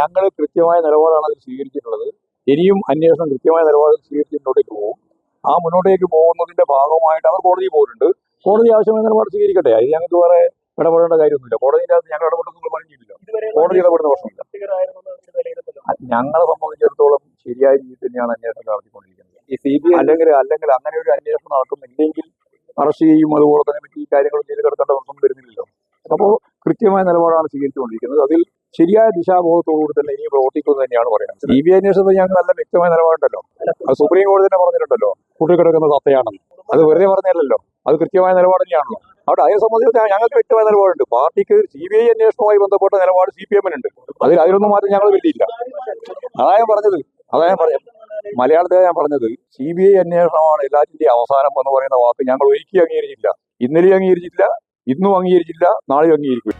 ഞങ്ങൾ കൃത്യമായ നിലപാടാണ് അതിൽ സ്വീകരിച്ചിട്ടുള്ളത്. ഇനിയും അന്വേഷണം കൃത്യമായ നിലപാട് സ്വീകരിച്ച് മുന്നോട്ടേക്ക് പോകും. ആ മുന്നോട്ടേക്ക് പോകുന്നതിന്റെ ഭാഗമായിട്ട് അവർ കോടതിയിൽ പോയിട്ടുണ്ട്. കോടതി ആവശ്യമായ നിലപാട് സ്വീകരിക്കട്ടെ? അത് ഞങ്ങൾക്ക് വേറെ ഇടപെടേണ്ട കാര്യമൊന്നുമില്ല. കോടതിയുടെ അകത്ത് ഞങ്ങൾ ഇടപെടുന്ന പറഞ്ഞിട്ടില്ല കോടതി ഇടപെടുന്ന പ്രശ്നമില്ല. ഞങ്ങളെ സംബന്ധിച്ചിടത്തോളം ശരിയായ രീതിയിൽ തന്നെയാണ് അന്വേഷണം നടത്തിക്കൊണ്ടിരിക്കുന്നത്. ഈ സി ബി അല്ലെങ്കിൽ അല്ലെങ്കിൽ അങ്ങനെ ഒരു അന്വേഷണം നടക്കുന്നില്ലെങ്കിൽ അറസ്റ്റ് ചെയ്യും. അതുപോലെ തന്നെ മറ്റു ഈ കാര്യങ്ങൾ ചെയ്ത് കിടക്കേണ്ട പ്രശ്നം വരുന്നില്ലല്ലോ. കൃത്യമായ നിലപാടാണ് സ്വീകരിച്ചുകൊണ്ടിരിക്കുന്നത്. അതിൽ ശരിയായ ദിശാബോധത്തോടുകൂടി തന്നെ ഇനി പ്രവർത്തിക്കുന്നത് തന്നെയാണ് പറയുന്നത്. സി ബി ഐ അന്വേഷണത്തിൽ ഞങ്ങൾ നല്ല വ്യക്തമായ നിലപാടുണ്ടല്ലോ. അത് സുപ്രീം കോടതി തന്നെ പറഞ്ഞിട്ടുണ്ടല്ലോ. കൂട്ടിക്കിടക്കുന്ന സത്തയാണെന്ന്. അത് വെറുതെ പറഞ്ഞല്ലോ അത് കൃത്യമായ നിലപാട് തന്നെയാണല്ലോ. അവിടെ അതിനെ സംബന്ധിച്ച് ഞങ്ങൾക്ക് വ്യക്തമായ നിലപാടുണ്ട്. പാർട്ടിക്ക് സി ബി ഐ അന്വേഷണവുമായി ബന്ധപ്പെട്ട നിലപാട് സി പി എമ്മിനുണ്ട് അതിൽ അതിലൊന്നും മാറ്റം ഞങ്ങൾ വലിയില്ല അതാ ഞാൻ പറഞ്ഞത്. അതാ ഞാൻ പറഞ്ഞത്. മലയാളത്തിലാണ് ഞാൻ പറഞ്ഞത്. സി ബി ഐ അന്വേഷണമാണ് എല്ലാറ്റിന്റെയും അവസാനം എന്ന് പറയുന്ന വാക്ക്. ഞങ്ങൾ ഒരിക്കലും അംഗീകരിച്ചില്ല ഇന്നലെയും അംഗീകരിച്ചില്ല ഇന്നും അംഗീകരിച്ചില്ല നാളെയും അംഗീകരിക്കും